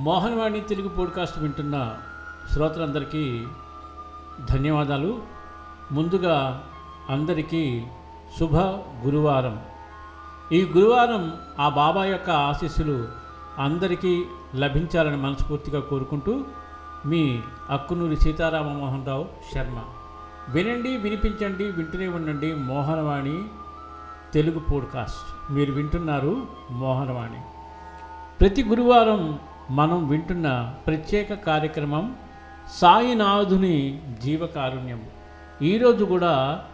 Mohan Vani Telugu podcast వింటున్న శ్రోతలందరికీ ధన్యవాదాలు. ముందుగా అందరికీ శుభ గురువారం. ఈ గురువారం ఆ బాబా యొక్క ఆశీస్సులు అందరికీ లభించాలని మనస్ఫూర్తిగా కోరుకుంటూ మీ అక్కునూరి సీతారామమోహన్ రావు శర్మ. వినండి వినిపించండి వింటూనే ఉండండి మోహనవాణి తెలుగు పోడ్కాస్ట్. మీరు వింటున్నారు మోహనవాణి. ప్రతి గురువారం మనం వింటున్న ప్రత్యేక కార్యక్రమం సాయినాథుని జీవకారుణ్యం. ఈరోజు కూడా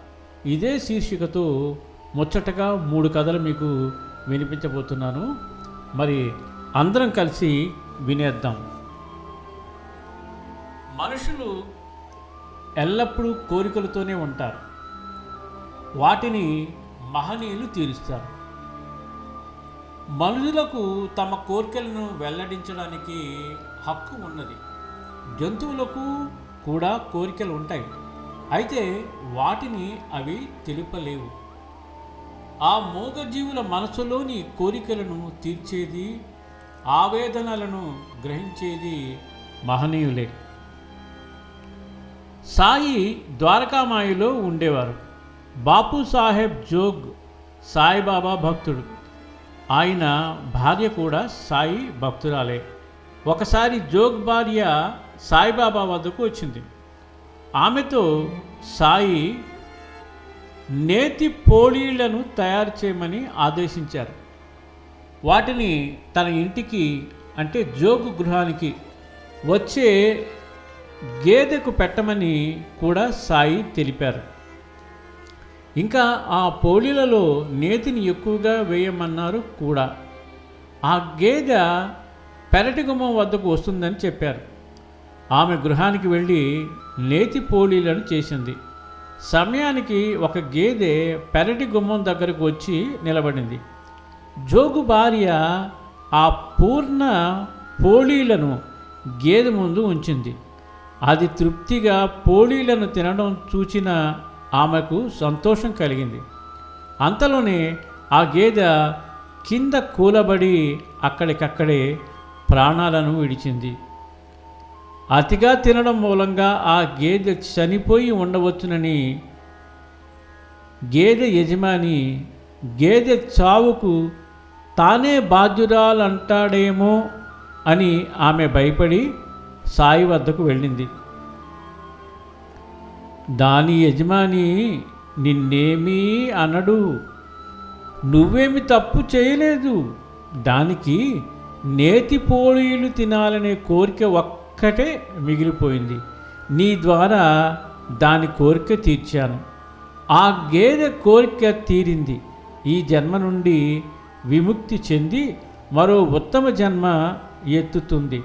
ఇదే శీర్షికతో ముచ్చటగా మూడు కథలు మీకు వినిపించబోతున్నాను. మరి అందరం కలిసి వినేద్దాం. మనుషులు ఎల్లప్పుడూ కోరికలతోనే ఉంటారు. వాటిని మహనీయులు తీరుస్తారు. మనుషులకు తమ కోరికలను వెల్లడించడానికి హక్కు ఉన్నది. జంతువులకు కూడా కోరికలు ఉంటాయి. అయితే వాటిని అవి తెలుపలేవు. ఆ మూగజీవుల మనసులోని కోరికలను తీర్చేది ఆవేదనలను గ్రహించేది మహనీయులే. సాయి ద్వారకామాయిలో ఉండేవారు. బాపు సాహెబ్ జోగ్ సాయిబాబా భక్తుడు. ఆయన భార్య కూడా సాయి భక్తురాలే. ఒకసారి జోగ్ భార్య సాయిబాబా వద్దకు వచ్చింది. ఆమెతో సాయి నేతి పోళీలను తయారు చేయమని ఆదేశించారు. వాటిని తన ఇంటికి అంటే జోగు గృహానికి వచ్చే గేదెకు పెట్టమని కూడా సాయి తెలిపారు. ఇంకా ఆ పోలీలలో నేతిని ఎక్కువగా వేయమన్నారు కూడా. ఆ గేదె పెరటి గుమ్మం వద్దకు వస్తుందని చెప్పారు. ఆమె గృహానికి వెళ్ళి నేతి పోలీలను చేసింది. సమయానికి ఒక గేదె పెరటి గుమ్మం దగ్గరకు వచ్చి నిలబడింది. జోగు భార్య ఆ పూర్ణ పోళీలను గేదె ముందు ఉంచింది. అది తృప్తిగా పోళీలను తినడం చూచిన ఆమెకు సంతోషం కలిగింది. అంతలోనే ఆ గేదె కింద కూలబడి అక్కడికక్కడే ప్రాణాలను విడిచింది. అతిగా తినడం మూలంగా ఆ గేదె చనిపోయి ఉండవచ్చునని గేదె యజమాని గేదె చావుకు తానే బాధ్యురాలంటాడేమో అని ఆమె భయపడి సాయి వద్దకు వెళ్ళింది. దాని యజమాని నిన్నేమీ అనడు నువ్వేమి తప్పు చేయలేదు. దానికి నేతి పోళీలు తినాలనే కోరిక ఒక్కటే మిగిలిపోయింది. నీ ద్వారా దాని కోరిక తీర్చాను. ఆ గేదె కోరిక తీరింది. ఈ జన్మ నుండి విముక్తి చెంది మరో ఉత్తమ జన్మ ఎత్తుతుంది.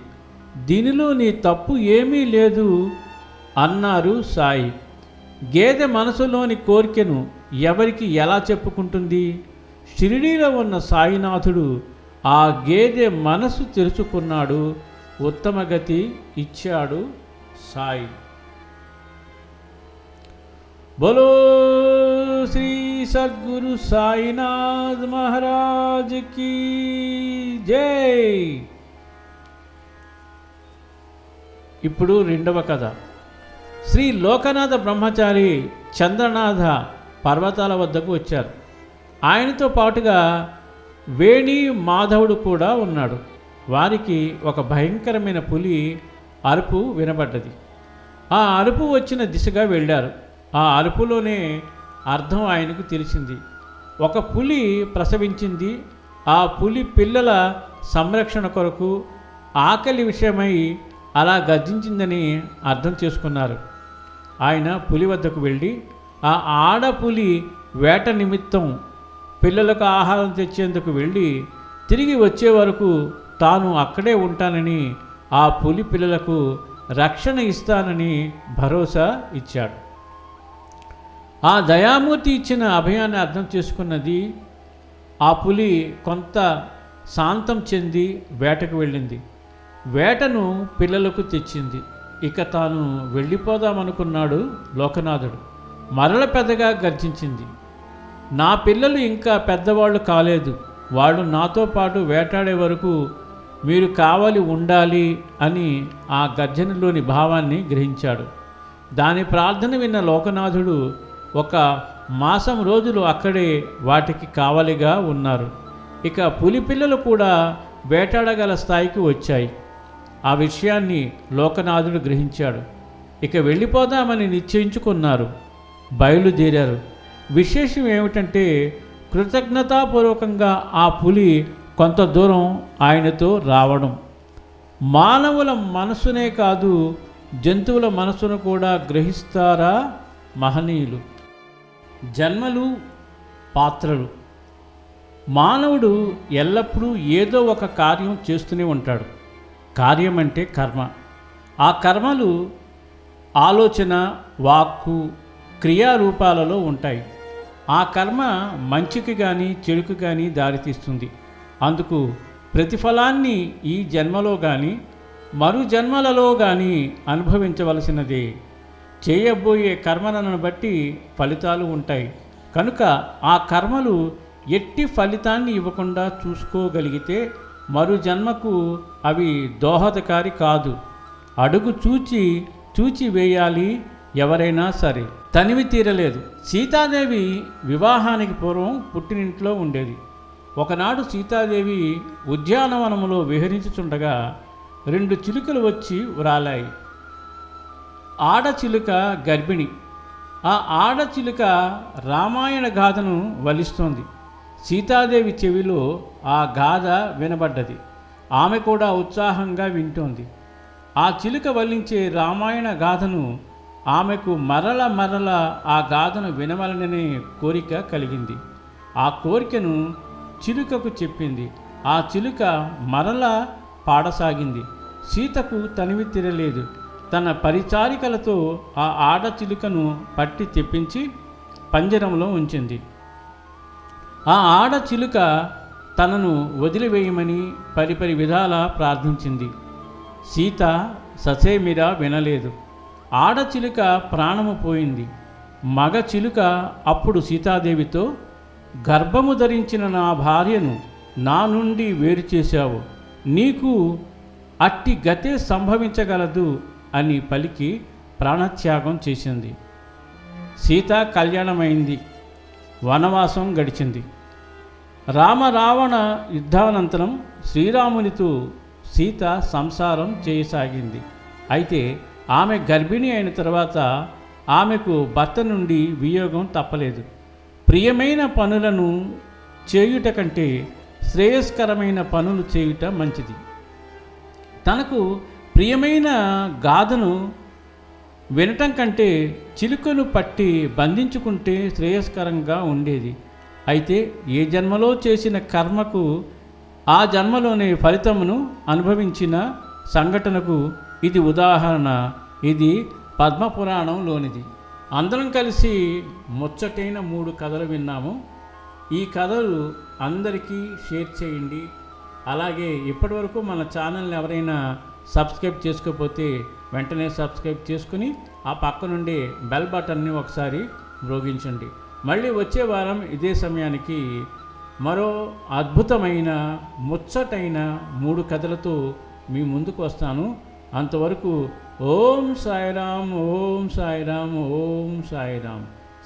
దీనిలో నీ తప్పు ఏమీ లేదు అన్నారు సాయి. గేదె మనసులోని కోరికను ఎవరికి ఎలా చెప్పుకుంటుంది? షిరిడీలో ఉన్న సాయినాథుడు ఆ గేదె మనసు తెరుచుకున్నాడు ఉత్తమ గతి ఇచ్చాడు సాయి. బలో శ్రీ సద్గురు సాయినాథ్ మహారాజ్ కీ జై. ఇప్పుడు రెండవ కథ. శ్రీ లోకనాథ బ్రహ్మచారి చంద్రనాథ పర్వతాల వద్దకు వచ్చారు. ఆయనతో పాటుగా వేణి మాధవుడు కూడా ఉన్నాడు. వారికి ఒక భయంకరమైన పులి అరుపు వినబడ్డది. ఆ అరుపు వచ్చిన దిశగా వెళ్ళారు. ఆ అరుపులోనే అర్థం ఆయనకు తెలిసింది. ఒక పులి ప్రసవించింది. ఆ పులి పిల్లల సంరక్షణ కొరకు ఆకలి విషయమై అలా గర్జించిందని అర్థం చేసుకున్నారు. ఆయన పులి వద్దకు వెళ్ళి ఆ ఆడపులి వేట నిమిత్తం పిల్లలకు ఆహారం తెచ్చేందుకు వెళ్ళి తిరిగి వచ్చే వరకు తాను అక్కడే ఉంటానని ఆ పులి పిల్లలకు రక్షణ ఇస్తానని భరోసా ఇచ్చాడు. ఆ దయామూర్తి ఇచ్చిన అభయాన్ని అర్థం చేసుకున్నది ఆ పులి కొంత శాంతం చెంది వేటకు వెళ్ళింది. వేటను పిల్లలకు తెచ్చింది. ఇక తాను వెళ్ళిపోదామనుకున్నాడు లోకనాథుడు. మరల పెద్దగా గర్జించింది. నా పిల్లలు ఇంకా పెద్దవాళ్ళు కాలేదు. వాళ్ళు నాతో పాటు వేటాడే వరకు మీరు కావాలి ఉండాలి అని ఆ గర్జనలోని భావాన్ని గ్రహించాడు. దాని ప్రార్థన విన్న లోకనాథుడు ఒక మాసం రోజులు అక్కడే వాటికి కావలిగా ఉన్నారు. ఇక పులి పిల్లలు కూడా వేటాడగల స్థాయికి వచ్చాయి. ఆ విషయాన్ని లోకనాథుడు గ్రహించాడు. ఇక వెళ్ళిపోదామని నిశ్చయించుకున్నారు. బయలుదేరారు. విశేషం ఏమిటంటే కృతజ్ఞతాపూర్వకంగా ఆ పులి కొంత దూరం ఆయనతో రావడం. మానవుల మనసునే కాదు జంతువుల మనసును కూడా గ్రహిస్తారా మహనీయులు? జన్మలు పాత్రలు. మానవుడు ఎల్లప్పుడూ ఏదో ఒక కార్యం చేస్తూనే ఉంటాడు. కార్యం అంటే కర్మ. ఆ కర్మలు ఆలోచన వాక్కు క్రియారూపాలలో ఉంటాయి. ఆ కర్మ మంచికి కానీ చెడుకు కానీ దారితీస్తుంది. అందుకు ప్రతిఫలాన్ని ఈ జన్మలో కానీ మరు జన్మలలో కానీ అనుభవించవలసినదే. చేయబోయే కర్మలను బట్టి ఫలితాలు ఉంటాయి. కనుక ఆ కర్మలు ఎట్టి ఫలితాన్ని ఇవ్వకుండా చూసుకోగలిగితే మరు జన్మకు అవి దోహదకారి కాదు. అడుగు చూచి చూచి వేయాలి ఎవరైనా సరే. తనివి తీరలేదు. సీతాదేవి వివాహానికి పూర్వం పుట్టినింట్లో ఉండేది. ఒకనాడు సీతాదేవి ఉద్యానవనములో విహరించుచుండగా రెండు చిలుకలు వచ్చి వ్రాలాయి. ఆడచిలుక గర్భిణి. ఆ ఆడచిలుక రామాయణ గాథను వలిస్తోంది సీతాదేవి చెవిలో ఆ గాథ వినబడ్డది. ఆమె కూడా ఉత్సాహంగా వింటోంది. ఆ చిలుక వల్లించే రామాయణ గాథను ఆమెకు మరల మరల ఆ గాథను వినవలననే కోరిక కలిగింది. ఆ కోరికను చిలుకకు చెప్పింది. ఆ చిలుక మరల పాడసాగింది. సీతకు తనివి తిరలేదు తన పరిచారికలతో ఆ ఆడ చిలుకను పట్టి తెప్పించి పంజరంలో ఉంచింది. ఆ ఆడ చిలుక తనను వదిలివేయమని పరిపరి విధాల ప్రార్థించింది. సీత ససేమిరా వినలేదు. ఆడ చిలుక ప్రాణము పోయింది. మగ చిలుక అప్పుడు సీతాదేవితో గర్భము ధరించిన నా భార్యను నా నుండి వేరు చేశావు. నీకు అట్టి గతే సంభవించగలదు అని పలికి ప్రాణత్యాగం చేసింది. సీత కళ్యాణమైంది. వనవాసం గడిచింది. రామరావణ యుద్ధానంతరం శ్రీరామునితో సీత సంసారం చేయసాగింది. అయితే ఆమె గర్భిణి అయిన తర్వాత ఆమెకు భర్త నుండి వియోగం తప్పలేదు. ప్రియమైన పనులను చేయుట కంటే శ్రేయస్కరమైన పనులు చేయుట మంచిది. తనకు ప్రియమైన గాథను వినటం కంటే చిలుకను పట్టి బంధించుకుంటే శ్రేయస్కరంగా ఉండేది. అయితే ఏ జన్మలో చేసిన కర్మకు ఆ జన్మలోని ఫలితమును అనుభవించిన సంఘటనకు ఇది ఉదాహరణ. ఇది పద్మపురాణంలోనిది. అందరం కలిసి ముచ్చటైన మూడు కథలు విన్నాము. ఈ కథలు అందరికీ షేర్ చేయండి. అలాగే ఇప్పటివరకు మన ఛానల్ని ఎవరైనా సబ్స్క్రైబ్ చేసుకోకపోతే వెంటనే సబ్స్క్రైబ్ చేసుకుని ఆ పక్క నుండి బెల్ బటన్ని ఒకసారి మ్రోగించండి. మళ్ళీ వచ్చే వారం ఇదే సమయానికి మరో అద్భుతమైన ముచ్చటైన మూడు కథలతో మీ ముందుకు వస్తాను. అంతవరకు ఓం సాయిరామ్ ఓం సాయిరామ్ ఓం సాయిరామ్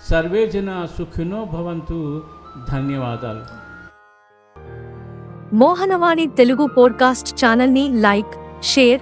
సర్వే జన సుఖినో భవంతు. ధన్యవాదాలు. మోహనవాణి తెలుగు పోడ్కాస్ట్ ఛానల్ని లైక్ షేర్